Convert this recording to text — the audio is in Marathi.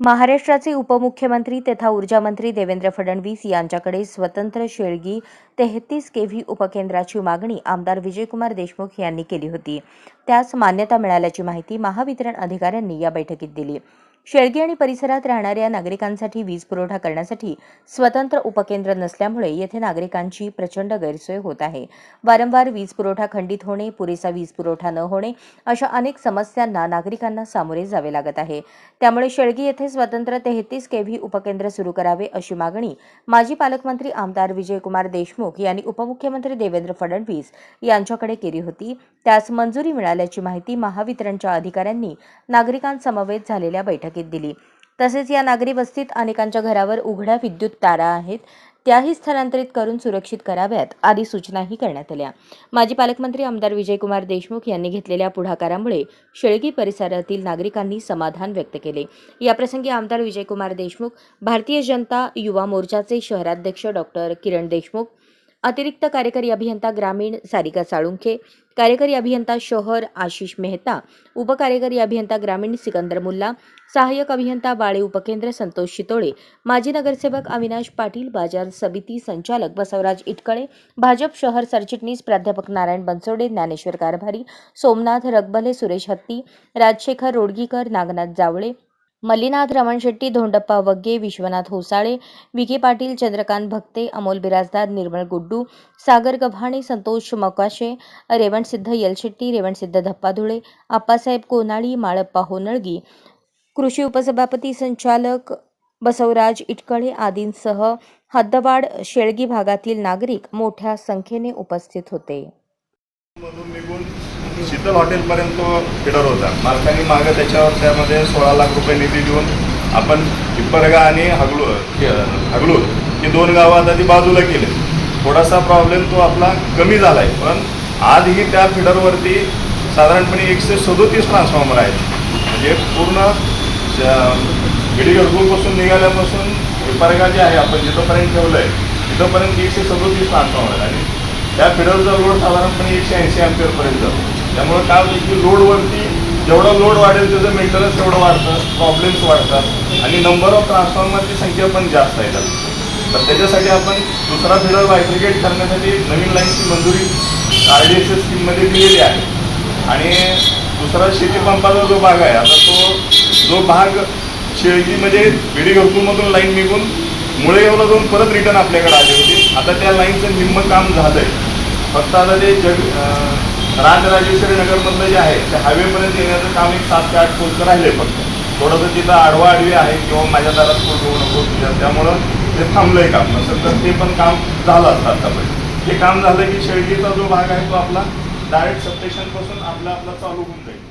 महाराष्ट्राचे उपमुख्यमंत्री तथा ऊर्जा मंत्री देवेंद्र फडणवीस यांच्याकडे स्वतंत्र शेळगी तेहतीस केव्ही उपकेंद्राची मागणी आमदार विजयकुमार देशमुख यांनी केली होती. त्यास मान्यता मिळाल्याची माहिती महावितरण अधिकाऱ्यांनी या बैठकीत दिली. शेळगी आणि परिसरात राहणाऱ्या नागरिकांसाठी वीज पुरवठा करण्यासाठी स्वतंत्र उपकेंद्र नसल्यामुळे येथे नागरिकांची प्रचंड गैरसोय होत आहे. वारंवार वीज पुरवठा खंडित होणे पुरेसा वीज पुरवठा न होणे अशा अनेक समस्यांना नागरिकांना सामोरे जावे लागत आहे. त्यामुळे शेळगी येथे स्वतंत्र तेहतीस केव्ही उपकेंद्र सुरू करावे अशी मागणी माजी पालकमंत्री आमदार विजयकुमार देशमुख यांनी उपमुख्यमंत्री देवेंद्र फडणवीस यांच्याकडे केली होती. त्यास मंजुरी मिळाल्याची माहिती महावितरणच्या अधिकाऱ्यांनी नागरिकांसमवेत झालेल्या बैठकीत दिली. तसेच या नागरी वस्तीत अनेकांच्या घरावर उघड्या विद्युत तारा आहेत. त्याही स्थलांतरित करून सुरक्षित कराव्यात आदी सूचनाही करण्यात आल्या. माजी पालकमंत्री आमदार विजयकुमार देशमुख यांनी घेतलेल्या पुढाकारामुळे शेळगी परिसरातील नागरिकांनी समाधान व्यक्त केले. याप्रसंगी आमदार विजयकुमार देशमुख भारतीय जनता युवा मोर्चाचे शहराध्यक्ष डॉक्टर किरण देशमुख अतिरिक्त कार्यकारी अभियंता ग्रामीण सारिका साळुंखे कार्यकारी अभियंता शहर आशिष मेहता उपकार्यकारी अभियंता ग्रामीण सिकंदर मुल्ला सहाय्यक अभियंता बाळे उपकेंद्र संतोष शितोळे माजी नगरसेवक अविनाश पाटील बाजार समिती संचालक बसवराज इटकळे भाजप शहर सरचिटणीस प्राध्यापक नारायण बनसोडे ज्ञानेश्वर कारभारी सोमनाथ रगबले सुरेश हत्ती राजशेखर रोडगीकर नागनाथ जावळे मल्लीनाथ रमण शेट्टी धोंडप्पा वग्गे विश्वनाथ होसाळे विखे पाटील चंद्रकांत भक्ते अमोल बिराजदार निर्मळ गुड्डू सागर गव्हाणे संतोष मकाशे रेवणसिद्ध यलशेट्टी रेवणसिद्ध धप्पाधुळे आप्पासाहेब कोनाळी माळप्पा होनळगी कृषी उपसभापती संचालक बसवराज इटकळे आदींसह हद्दवाड शेळगी भागातील नागरिक मोठ्या संख्येने उपस्थित होते. शीतल हॉटेलपर्यंत तो फिडर होता. मालकांनी मागं त्याच्यावर त्यामध्ये सोळा लाख रुपये निधी देऊन आपण पिंपरगा आणि हगलू हगलूर ही दोन गावं आता ती बाजूला केले. थोडासा प्रॉब्लेम तो आपला कमी झाला आहे पण आजही त्या फिडरवरती साधारणपणे एकशे सदोतीस ट्रान्सफॉर्मर आहेत. म्हणजे पूर्ण गिडी निघाल्यापासून पिंपरगा जे आहे आपण जिथंपर्यंत ठेवलं आहे तिथंपर्यंत एकशे सदोतीस ट्रान्सफॉर्मर आहे आणि त्या फिडरचा रोड साधारणपणे एकशे ऐंशी अँपियरपर्यंत जातो. त्यामुळे काय होतं की लोडवरती जेवढा लोड वाढेल त्याचं मेंटेनन्स तेवढं वाढतं प्रॉब्लेम्स वाढतात आणि नंबर ऑफ ट्रान्सफॉर्मरची संख्या पण जास्त आहे तर त्याच्यासाठी आपण दुसरा फिडर बायफ्रिकेट करण्यासाठी नवीन लाईनची मंजुरी आर डी एस एस स्कीममध्ये दिलेली आहे. आणि दुसरा शेतीपंपाचा जो भाग आहे आता तो जो भाग शेळगीमध्ये बिडी घरकुलमधून लाईन निघून मुळे एवढं जाऊन परत रिटर्न आपल्याकडे आली होती. आता त्या लाईनचं निम्म काम झालं आहे फक्त आता ते जग राजराजेश्वरी नगरमधलं जे आहे ते हायवेपर्यंत येण्याचं काम एक सात ते आठ फुलचं राहिले फक्त. थोडंसं तिथं आडवा आडवी आहे किंवा माझ्या दारात फुल होऊ नको तुझ्या त्यामुळं ते थांबलंय काम. नसेल तर ते पण काम झालं असतं आतापर्यंत. ते काम झालं की शेळगीचा जो भाग आहे तो आपला डायरेक्ट सबस्टेशनपासून आपला आपला चालू होऊन जाईल.